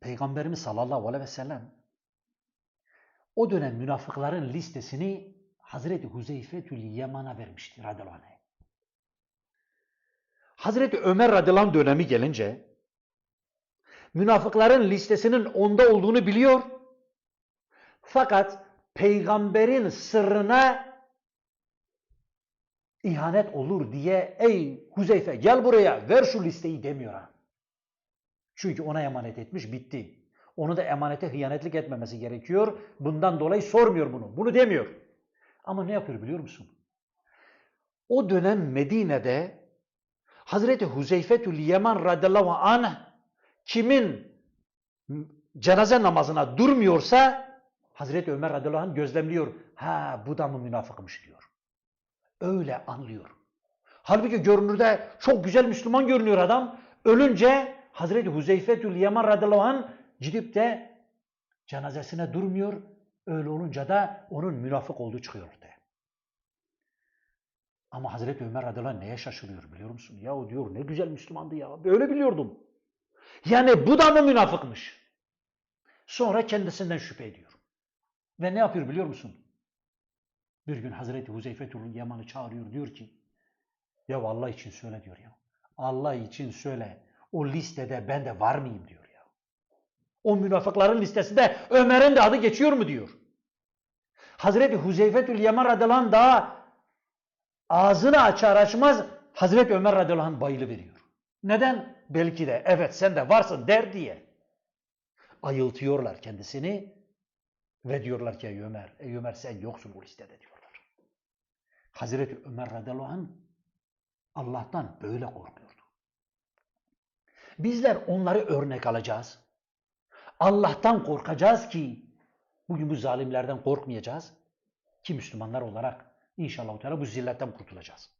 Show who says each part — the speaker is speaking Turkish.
Speaker 1: Peygamberimiz sallallahu aleyhi ve sellem o dönem münafıkların listesini Hazreti Huzeyfetül Yaman'a vermişti radıyallahu anh. Hazreti Ömer radıyallahu dönemi gelince münafıkların listesinin onda olduğunu biliyor. Fakat peygamberin sırrına ihanet olur diye ey Huzeyfe gel buraya ver şu listeyi demiyor ha. Çünkü ona emanet etmiş bitti. Onu da emanete hıyanetlik etmemesi gerekiyor. Bundan dolayı sormuyor bunu. Bunu demiyor. Ama ne yapıyor biliyor musun? O dönem Medine'de Hazreti Huzeyfetül Yeman radıyallahu anh kimin cenaze namazına durmuyorsa Hazreti Ömer radıyallahu anh gözlemliyor. Ha bu da mı münafıkmış diyor. Öyle anlıyor. Halbuki görünürde çok güzel Müslüman görünüyor adam. Ölünce Hazreti Huzeyfetül Yeman radıyallahu anh gidip de cenazesine durmuyor. Öyle olunca da onun münafık olduğu çıkıyor ortaya. Ama Hazreti Ömer radıyallahu anh neye şaşırıyor biliyor musun? Ya o diyor ne güzel Müslümandı ya. Böyle biliyordum. Yani bu da mı münafıkmış? Sonra kendisinden şüphe ediyor. Ve ne yapıyor biliyor musun? Bir gün Hazreti Huzeyfetül Yaman'ı çağırıyor diyor ki ya Allah için söyle diyor ya. Allah için söyle. O listede ben de var mıyım diyor ya. O münafıkların listesinde Ömer'in de adı geçiyor mu diyor. Hazreti Huzeyfetül Yaman radıyallahu daha ağzını açar açmaz Hazreti Ömer radıyallahu anh bayılı veriyor. Neden? Belki de evet sen de varsın der diye. Ayıltıyorlar kendisini ve diyorlar ki ey Ömer, ey Ömer sen yoksun bu listede diyorlar. Hazreti Ömer radıyallahu anh Allah'tan böyle korkuyordu. Bizler onları örnek alacağız. Allah'tan korkacağız ki bugün bu zalimlerden korkmayacağız ki Müslümanlar olarak inşallah bu zilletten kurtulacağız.